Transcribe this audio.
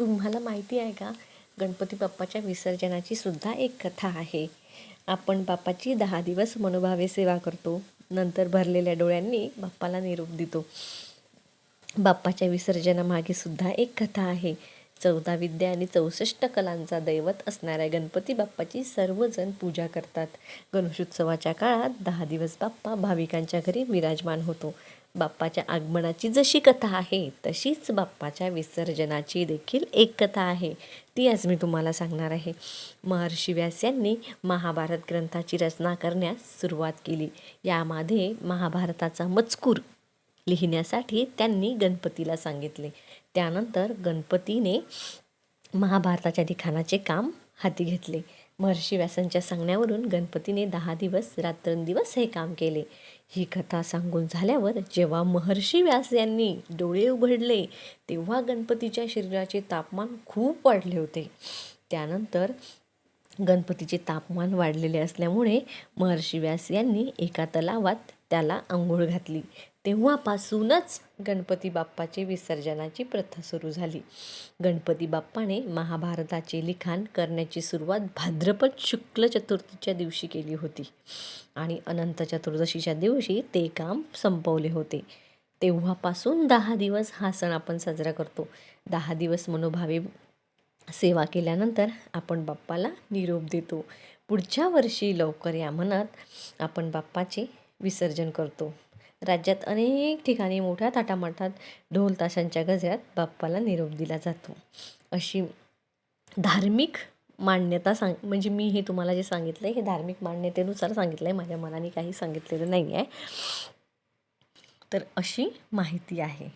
तुम्हाला माहिती आहे का? गणपती बाप्पाच्या विसर्जनाची सुद्धा एक कथा आहे. आपण बाप्पाची दहा दिवस मनोभावे सेवा करतो. नंतर भरलेल्या डोळ्यांनी बाप्पाला निरोप देतो. बाप्पाच्या विसर्जनामागे सुद्धा एक कथा आहे. चौदा विद्या आणि चौसष्ट कलांचा दैवत असणाऱ्या गणपती बाप्पाची सर्वजण पूजा करतात. गणेशोत्सवाच्या काळात दहा दिवस बाप्पा भाविकांच्या घरी विराजमान होतो. बाप्पाच्या आगमनाची जशी कथा आहे तशीच बाप्पाच्या विसर्जनाची देखील एक कथा आहे. ती आज मी तुम्हाला सांगणार आहे. महर्षी व्यास यांनी महाभारत ग्रंथाची रचना करण्यास सुरुवात केली. यामध्ये महाभारताचा मजकूर लिहिण्यासाठी त्यांनी गणपतीला सांगितले. त्यानंतर गणपतीने महाभारताच्या लिखाणाचे काम हाती घेतले. महर्षी व्यासांच्या सांगण्यावरून गणपतीने दहा दिवस रात्रंदिवस हे काम केले. ही कथा सांगून झाल्यावर जेव्हा महर्षी व्यास यांनी डोळे उघडले तेव्हा गणपतीच्या शरीराचे तापमान खूप वाढले होते. त्यानंतर गणपतीचे तापमान वाढलेले असल्यामुळे महर्षी व्यास यांनी एका तलावात त्याला आंघोळ घातली. तेव्हापासूनच गणपती बाप्पाची विसर्जनाची प्रथा सुरू झाली. गणपती बाप्पाने महाभारताचे लिखाण करण्याची सुरुवात भाद्रपद शुक्ल चतुर्थीच्या दिवशी केली होती आणि अनंत चतुर्दशीच्या दिवशी ते काम संपवले होते. तेव्हापासून दहा दिवस हा सण आपण साजरा करतो. दहा दिवस मनोभावे सेवा केल्यानंतर आपण बाप्पाला निरोप देतो. पुढच्या वर्षी लवकर या म्हणत आपण बाप्पाचे विसर्जन करतो. राज्यात अनेक ठिकाणी मोठ्या थाटामाटात ढोल ताशांच्या गजऱ्यात बाप्पाला निरोप दिला जातो. अशी धार्मिक मान्यता सांग म्हणजे मी हे तुम्हाला जे सांगितलं आहे हे धार्मिक मान्यतेनुसार सांगितलं आहे माझ्या मनाने काही सांगितलेलं नाही आहे तर अशी माहिती आहे.